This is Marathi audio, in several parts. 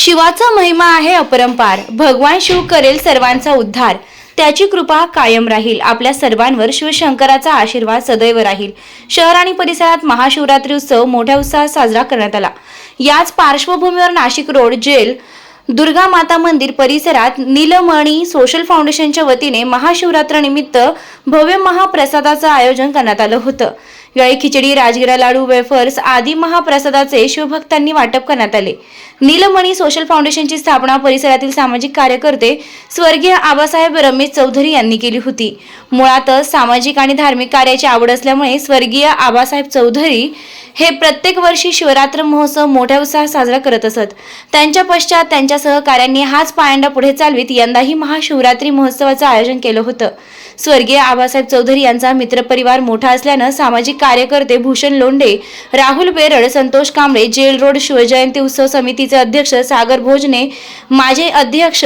शिवाचा महिमा आहे अपरंपार. भगवान शिव करेल सर्वांचा उद्धार. त्याची कृपा कायम राहील. आपल्या सर्वांवर शिवशंकराचा आशीर्वाद सदैव राहील. शहर आणि परिसरात महाशिवरात्री उत्सव मोठ्या उत्साहात साजरा करण्यात आला. याच पार्श्वभूमीवर नाशिक रोड जेल दुर्गा माता मंदिर परिसरात नीलमणी सोशल फाउंडेशनच्या वतीने महाशिवरात्रनिमित्त भव्य महाप्रसादाचं आयोजन करण्यात आलं होतं. यावेळी खिचडी राजगिरा लाडू वेफर्स आदी महाप्रसादाचे शिवभक्तांनी वाटप करण्यात आले. नीलमणी सोशल फाउंडेशनची स्थापना परिसरातील सामाजिक कार्यकर्ते स्वर्गीय आबासाहेब रमेश चौधरी यांनी केली होती. मुळातच सामाजिक आणि धार्मिक कार्याची आवड असल्यामुळे स्वर्गीय आबासाहेब चौधरी हे प्रत्येक वर्षी शिवरात्र महोत्सव मोठ्या उत्साहात साजरा करत असत. त्यांच्या पश्चात त्यांच्या सहकाऱ्यांनी हाच पायंडा पुढे चालवीत यंदाही महाशिवरात्री महोत्सवाचं आयोजन केलं होतं. स्वर्गीय आबासाहेब चौधरी यांचा मित्रपरिवार मोठा असल्यानं सामाजिक कार्यकर्ते भूषण लोंढे राहुल बेरड संतोष कांबळे जेल रोड शिवजयंती उत्सव समिती समितीचे अध्यक्ष सागर भोजने माजी अध्यक्ष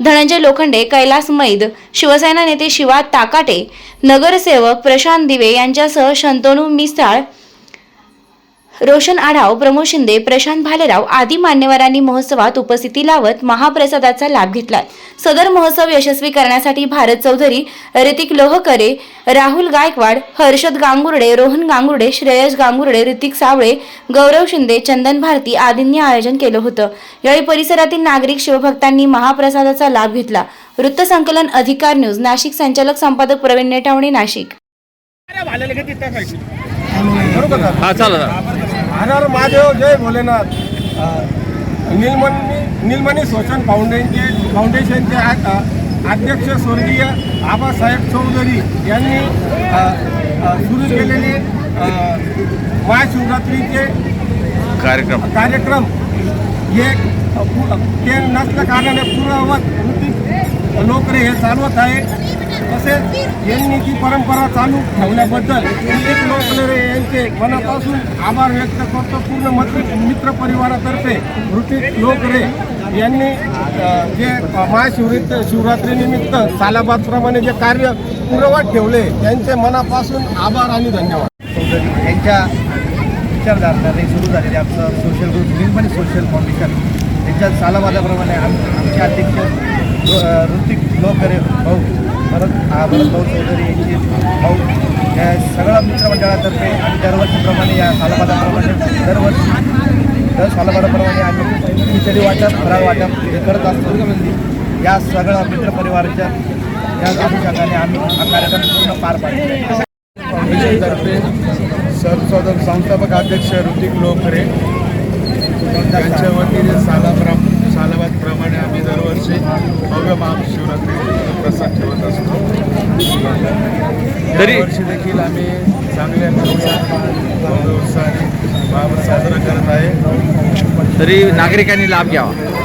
धनंजय लोखंडे कैलास मैद शिवसेना नेते शिवा ताकाटे नगरसेवक प्रशांत दिवे यांच्यासह शंतनू मिसाळ रोशन आढाव प्रमोद शिंदे प्रशांत भालेराव आदी मान्यवरांनी महोत्सवात उपस्थिती लावत महाप्रसादाचा लाभ घेतला सदर महोत्सव यशस्वी करण्यासाठी भारत चौधरी ऋतिक लोहकरे राहुल गायकवाड हर्षद गांगुर्डे रोहन गांगुर्डे श्रेयस गांगुर्डे ऋतिक सावळे गौरव शिंदे चंदन भारती आदींनी आयोजन केलं होतं. यावेळी परिसरातील नागरिक शिवभक्तांनी महाप्रसादाचा लाभ घेतला. वृत्तसंकलन अधिकार न्यूज नाशिक संचालक संपादक प्रवीण नेटावणे नाशिक. हा चालेल. हर महादेव जय भोलेनाथ. निलमणी निलमणी सोशल फाउंडेशनचे फाउंडेशनचे अध्यक्ष स्वर्गीय आबासाहेब चौधरी यांनी सुरू केलेले महाशिवरात्रीचे कार्यक्रम. कार्यक्रम. हे ते नसल्या कारणाने पूर्ववत लोकरे हे चालवत आहे. तसेच यांनी ती परंपरा चालू ठेवल्याबद्दल ऋतिक लोकरे यांचे मनापासून आभार व्यक्त करतो. पूर्ण मित्र मित्र परिवारातर्फे ऋतिक लोकरे यांनी जे महाशिवरित शिवरात्रीनिमित्त सालाबादप्रमाणे जे कार्य पूर्ववत ठेवले त्यांचे मनापासून आभार आणि धन्यवाद. यांच्या विचारधारणाने सुरू झालेले आमचं social group Nirmani social foundation त्यांच्या सालाबादाप्रमाणे आम आमचे अध्यक्ष ऋतिक लोकरे भाऊ भरत भाऊ चौधरी यांचे भाऊ या सगळ्या मित्रमंडळातर्फे आणि दरवर्षीप्रमाणे या सालाबादाप्रमाणे दरवर्षी दर सालाबादाप्रमाणे आम्ही खिचडी वाटप फराळ वाटप हे करत असतो. या सगळ्या मित्रपरिवाराच्या या अनुषंगाने आम्ही हा कार्यक्रम पूर्ण पार पाडतो फाउंडेशनतर्फे सरसोदक संस्थापक अध्यक्ष ऋतिक लोखरे त्यांच्या वतीने सालाप्रम सालाबादप्रमाणे आम्ही दरवर्षी भव्य महाशिवरात्री प्रसाद ठेवत असतो तरी- वर्षी देखील आम्ही चांगल्या उत्साहाने महाप्रसाद साजरा करत आहे. तरी नागरिकांनी लाभ घ्यावा.